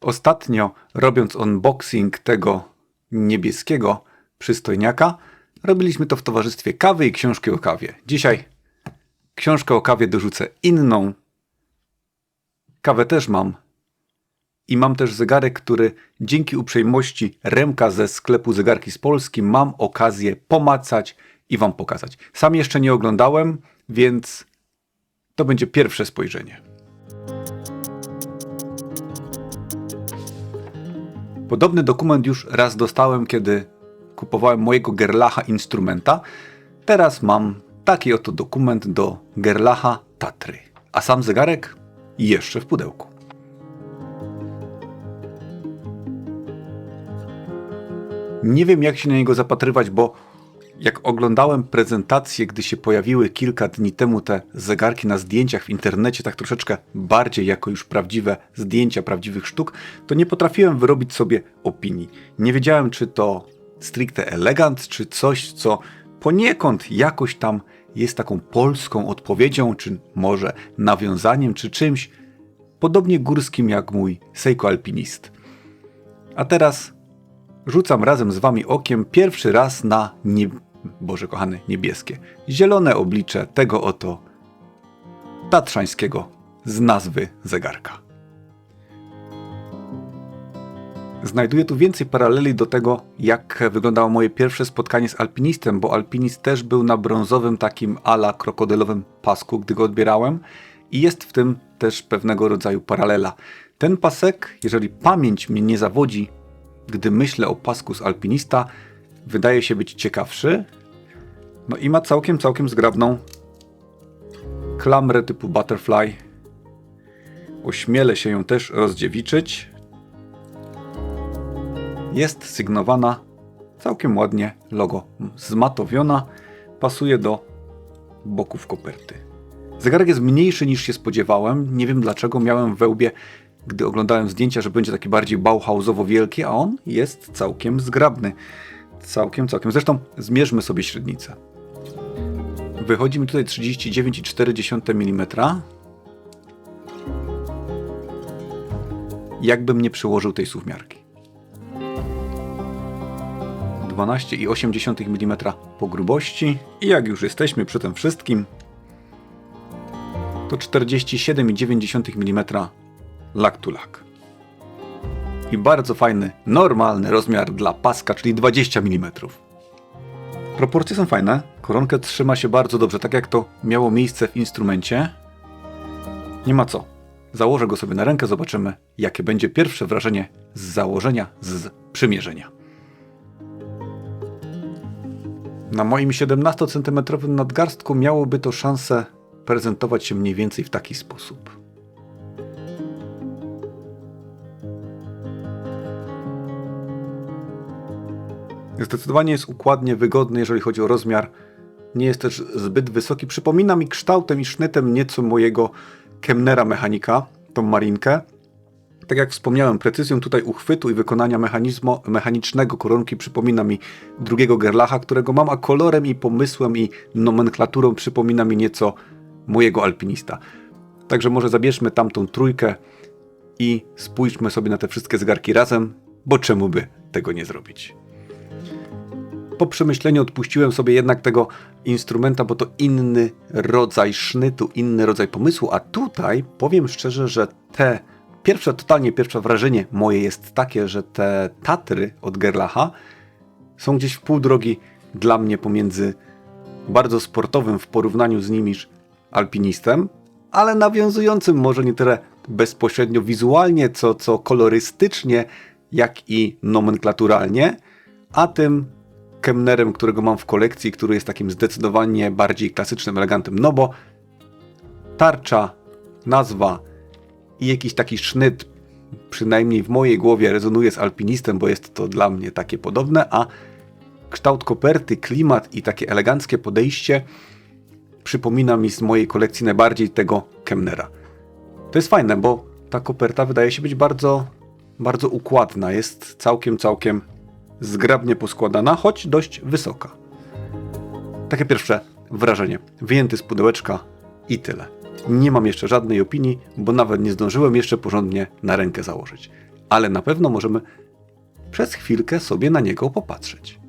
Ostatnio, robiąc unboxing tego niebieskiego przystojniaka, robiliśmy to w towarzystwie kawy i książki o kawie. Dzisiaj książkę o kawie dorzucę inną. Kawę też mam. I mam też zegarek, który dzięki uprzejmości Remka ze sklepu Zegarki z Polski mam okazję pomacać i Wam pokazać. Sam jeszcze nie oglądałem, więc to będzie pierwsze spojrzenie. Podobny dokument już raz dostałem, kiedy kupowałem mojego Gerlacha instrumenta. Teraz mam taki oto dokument do Gerlacha Tatry. A sam zegarek jeszcze w pudełku. Nie wiem, jak się na niego zapatrywać, bo jak oglądałem prezentację, gdy się pojawiły kilka dni temu te zegarki na zdjęciach w internecie, tak troszeczkę bardziej jako już prawdziwe zdjęcia prawdziwych sztuk, to nie potrafiłem wyrobić sobie opinii. Nie wiedziałem, czy to stricte elegant, czy coś, co poniekąd jakoś tam jest taką polską odpowiedzią, czy może nawiązaniem, czy czymś podobnie górskim jak mój Seiko Alpinist. A teraz rzucam razem z wami okiem pierwszy raz na nie... Boże kochany, niebieskie, zielone oblicze tego oto tatrzańskiego z nazwy zegarka. Znajduję tu więcej paraleli do tego, jak wyglądało moje pierwsze spotkanie z alpinistem, bo alpinist też był na brązowym takim ala krokodylowym pasku, gdy go odbierałem i jest w tym też pewnego rodzaju paralela. Ten pasek, jeżeli pamięć mnie nie zawodzi, gdy myślę o pasku z alpinista, wydaje się być ciekawszy. No i ma całkiem, całkiem zgrabną klamrę typu butterfly. Ośmielę się ją też rozdziewiczyć. Jest sygnowana całkiem ładnie, logo zmatowiona, pasuje do boków koperty. Zegarek jest mniejszy niż się spodziewałem. Nie wiem dlaczego miałem we łbie, gdy oglądałem zdjęcia, że będzie taki bardziej bauhausowo wielki, a on jest całkiem zgrabny. Całkiem, całkiem. Zresztą zmierzmy sobie średnicę. Wychodzi mi tutaj 39,4 mm. Jakbym nie przyłożył tej suwmiarki. 12,8 mm po grubości. I jak już jesteśmy przy tym wszystkim, to 47,9 mm lak to lak. I bardzo fajny, normalny rozmiar dla paska, czyli 20 mm. Proporcje są fajne, koronkę trzyma się bardzo dobrze, tak jak to miało miejsce w instrumencie. Nie ma co. Założę go sobie na rękę, zobaczymy, jakie będzie pierwsze wrażenie z założenia, z przymierzenia. Na moim 17 cm nadgarstku miałoby to szansę prezentować się mniej więcej w taki sposób. Zdecydowanie jest układnie wygodny, jeżeli chodzi o rozmiar. Nie jest też zbyt wysoki. Przypomina mi kształtem i sznytem nieco mojego Kemnera mechanika, tą marinkę. Tak jak wspomniałem, precyzją tutaj uchwytu i wykonania mechanizmu, mechanicznego koronki przypomina mi drugiego Gerlacha, którego mam, a kolorem i pomysłem i nomenklaturą przypomina mi nieco mojego alpinista. Także może zabierzmy tamtą trójkę i spójrzmy sobie na te wszystkie zegarki razem, bo czemu by tego nie zrobić? Po przemyśleniu odpuściłem sobie jednak tego instrumenta, bo to inny rodzaj sznytu, inny rodzaj pomysłu, a tutaj powiem szczerze, że te pierwsze, totalnie pierwsze wrażenie moje jest takie, że te Tatry od Gerlacha są gdzieś w pół drogi dla mnie pomiędzy bardzo sportowym w porównaniu z nimiż alpinistem, ale nawiązującym może nie tyle bezpośrednio wizualnie, co, co kolorystycznie, jak i nomenklaturalnie, a tym Kemnerem, którego mam w kolekcji, który jest takim zdecydowanie bardziej klasycznym elegantem, no bo tarcza, nazwa i jakiś taki sznyt, przynajmniej w mojej głowie rezonuje z alpinistem, bo jest to dla mnie takie podobne, a kształt koperty, klimat i takie eleganckie podejście przypomina mi z mojej kolekcji najbardziej tego Kemnera. To jest fajne, bo ta koperta wydaje się być bardzo, bardzo układna, jest całkiem, całkiem zgrabnie poskładana, choć dość wysoka. Takie pierwsze wrażenie. Wyjęty z pudełeczka i tyle. Nie mam jeszcze żadnej opinii, bo nawet nie zdążyłem jeszcze porządnie na rękę założyć. ale na pewno możemy przez chwilkę sobie na niego popatrzeć.